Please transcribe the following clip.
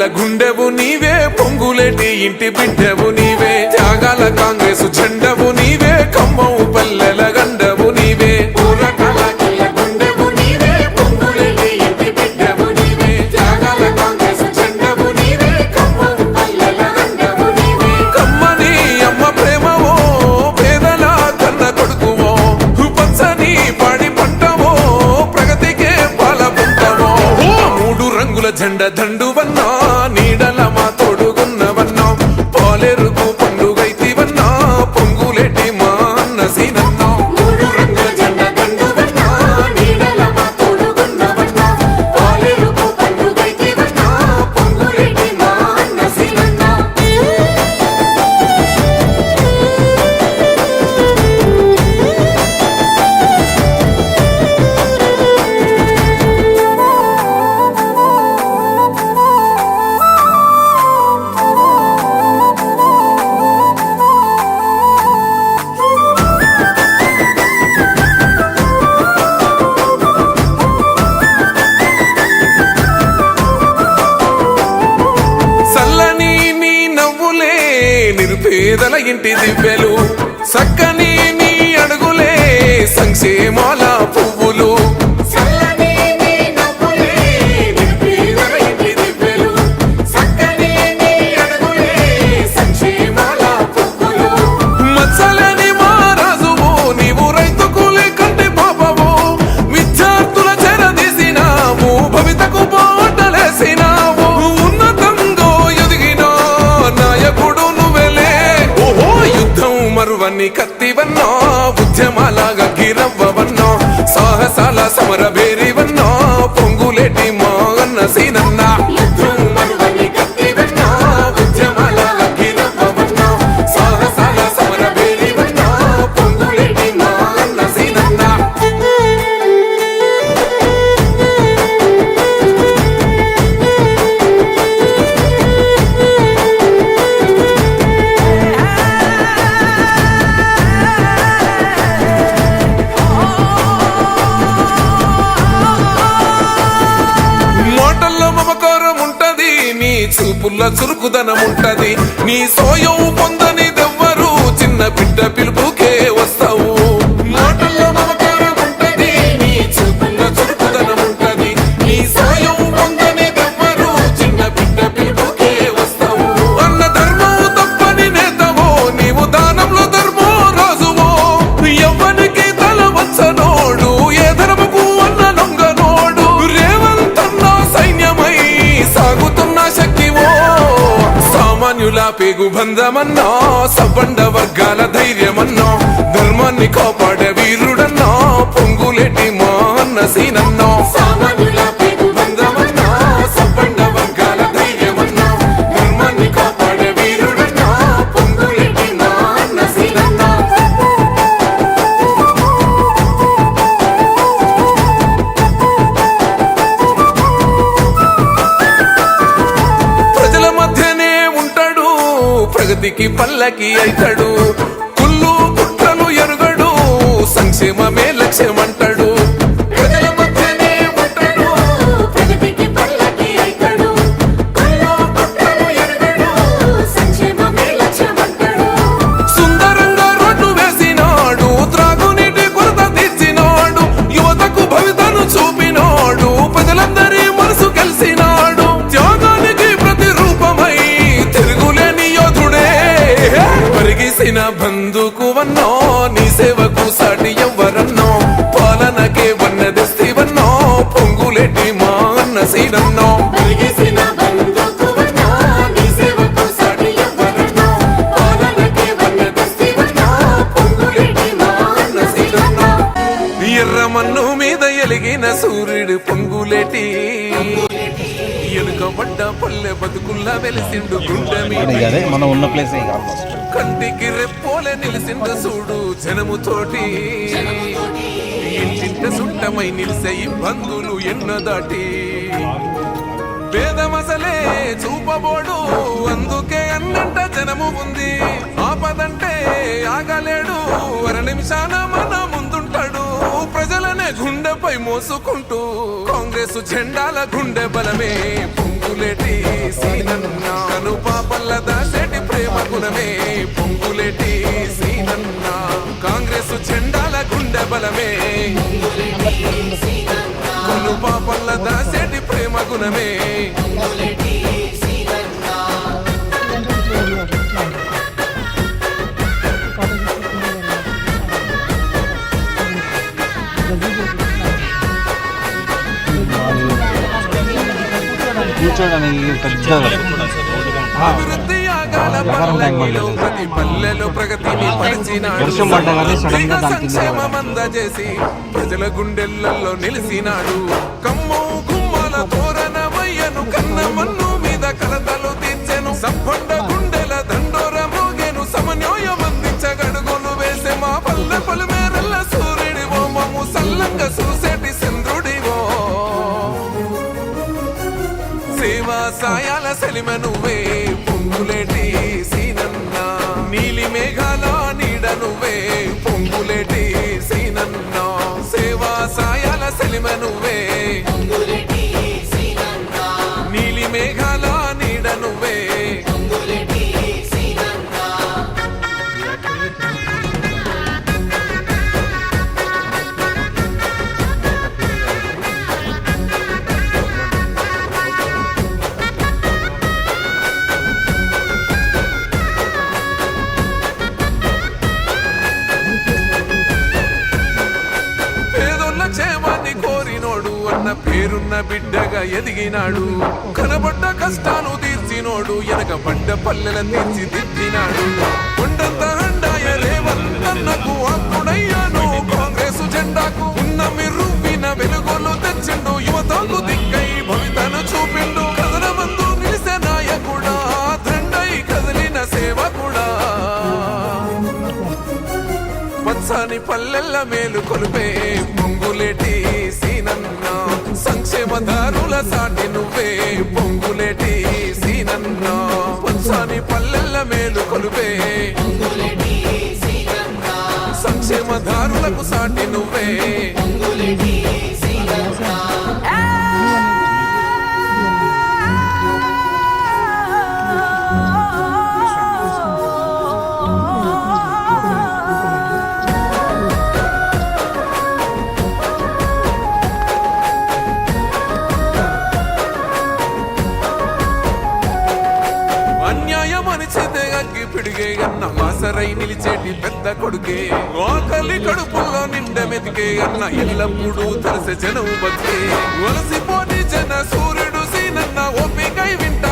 గుండెల గుండెవు నీవే పొంగులేటి ఇంటి బిడ్డవు నీవే. త్యాగాల కాంగ్రెస్ చెండవు నీవే కమ్మవు పల్లెల గండవు నీవే. కమ్మని దండు వన్నా నిరుపేదల ఇంటి దివ్యలు సక్కని నీ అడుగులే సంక్షేమాల పువ్వులు. నీ కత్తివన్నో ఉద్యమాలాగా గిరవ్వవన్నో సాహసాల సమర భేరివన్నో పొంగులేటి చురుకుదనం ఉంటది. ఎగుబంధమన్నో సబ్బండ వర్గాల ధైర్యమన్నో ధర్మాన్ని కాపాడే వీరుడన్నో పొంగులేటి మా అన్న సీనం పల్లకి పల్లకి అవుతాడు కుల్లు కుట్రను ఎరుగడు. సంక్షేమమే లక్ష్యమంటాడు. సూర్యుడు పొంగులేటి. ఎనుకబడ్డ పల్లె బతుకుల్లా వెలిసిండు గుండె ఉన్న ప్లేస్ కంటికి రెప్పోలే నిలిసిండు చూడు జనముతోటి. ఇంటింట సుట్టమై నిలిసే ఇబ్బందులు ఎన్న దాటి భేదమసలే చూపబోడు అందుకే అన్నంట జనము ఉంది. ఆపదంటే ఆగలేడు అర నిమిషాన మనముంది ప్రజలనే గుండెపై మోసుకుంటూ కాంగ్రెస్ జెండాల గుండె బలమే. పొంగులేటి సీనన్నా పాపల్ల దాసేటి ప్రేమ గుణమే. పొంగులేటి సీనన్నా కాంగ్రెస్ జెండాల గుండె బలమే. పాపల్ల దాసేటి ప్రేమ గుణమే. పరిచినాడు వర్షం పడ్డగానే సడన్గా దానికి ప్రజల గుండెల్లో నిలిచినాడు. కమ్ము గుమ్మల తోరణమయ్యను కన్న మన్ను సాయాల నువ్వే పొంగులేటి పేరున్న బిడ్డగా ఎదిగినాడు. కనబడ్డ కష్టాలు తీర్చినోడు వెనకబడ్డ పల్లెల తీర్చిదిద్దినాడు. కొండంత పచ్చని పల్లెల్ల మేలు కొలుపే పొంగులేటి సీనన్న. సంక్షేమదారుల సాటి నువ్వే పొంగులేటి సీనన్న. పచ్చని పల్లెల్ల మేలు కొలుపే సంక్షేమదారులకు సాటి నువ్వే అన్యాయం వాసరై పెద్ద కొడుకే. ఆకలి కడుపుల్లో నిండ మెతికే అన్న ఎల్లప్పుడూ తరసే జనం బతికే. వలసిపోని జన సూర్యుడు సీనన్న ఓపికై వింట